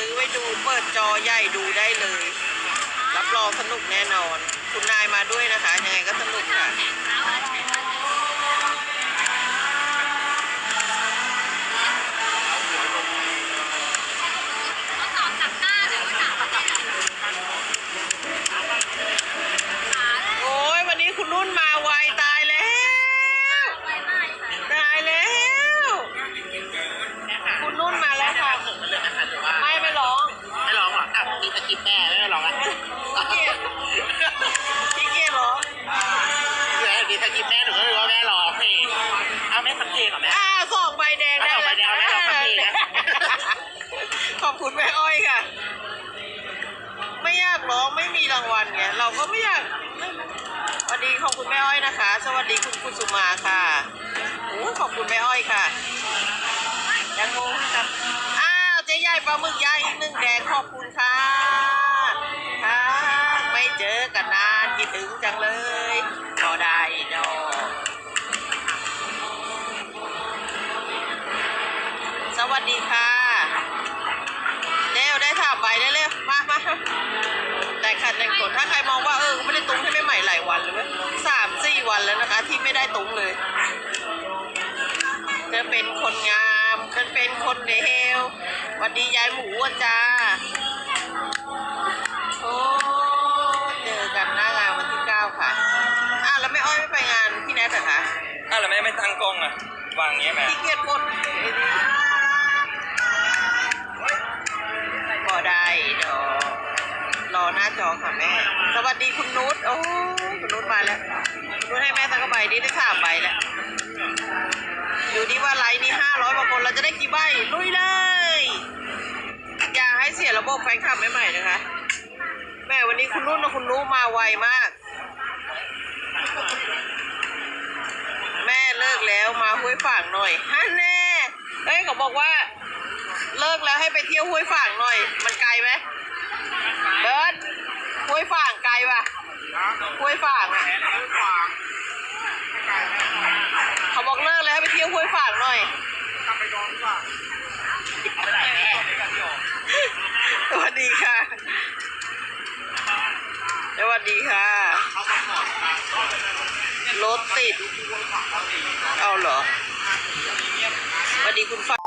ซื้อไว้ดูเปิดจอใหญ่ดูได้เลย รับรองสนุกแน่นอน คุณนายมาด้วยนะคะ ยังไงก็สนุกค่ะ สักเพลงเหรอแม่อ้าวสองใบแดงได้สองใบแดงได้แล้วครับพี่ขอบคุณแม่อ้อยค่ะ ไม่อยากร้องไม่มีรางวัลไงเราก็ไม่อยากสวัสดีขอบคุณแม่อ้อยนะคะ สวัสดีคุณคุณสุมาค่ะโอ้ขอบคุณแม่อ้อยค่ะยังงงครับอ้าวเจ๊ใหญ่ปลาหมึกย่างอีกหนึ่งแดงขอบคุณค่ะค่ะไม่เจอกันนานคิดถึงจังเลยพอได้ดอก สวัสดีค่ะ เร็วได้ถามใบได้เร็วมามาแต่ขัดแต่งกฎถ้าใครมองว่าเออไม่ได้ตุ้งให้ไม่ใหม่หลายวันเลยเว้ยสามสี่วันแล้วนะคะ ที่ไม่ได้ตุ้งเลยเธอเป็นคนงามฉันเป็นคนเลวสวัสดียายหมูอะจ้าโอ้เจอกันหน้างานวันที่เก้าค่ะอะแล้วแม่อ้อยไม่ไปงานพี่แนทเหรอคะอ้าวแล้วแม่ไม่ตั้งกล้องอะวางอย่างเงี้ยแม่ขี้เกียจกด ได้ดอกรอหน้าจอค่ะแม่ สวัสดีคุณนุชโอ้คุณนุชมาแล้วคุณนุชให้แม่ตั้งกใบนี้ได้สามใบแล้วอยู่ดีว่าไลน์นี้ห้าร้อยกว่าคนเราจะได้กี่ใบลุยเลย อย่าให้เสียระบบแฟนคลับใหม่ๆนะคะ แม่วันนี้คุณนุ่นกับคุณนุมาไวมาก แม่เลิกแล้วมาห้วยฝางหน่อยฮันแน่เอ้ยเขาบอกว่า เลิกแล้วให้ไปเที่ยวห้วยฝางหน่อย มันไกลไหมเบิร์ดห้วยฝางไกลปะห้วยฝางอะเขาบอกเลิกแล้วให้ไปเที่ยวห้วยฝางหน่อยสวัสดีค่ะสวัสดีค่ะ รถติด เอาเหรอสวัสดีคุณฟ้า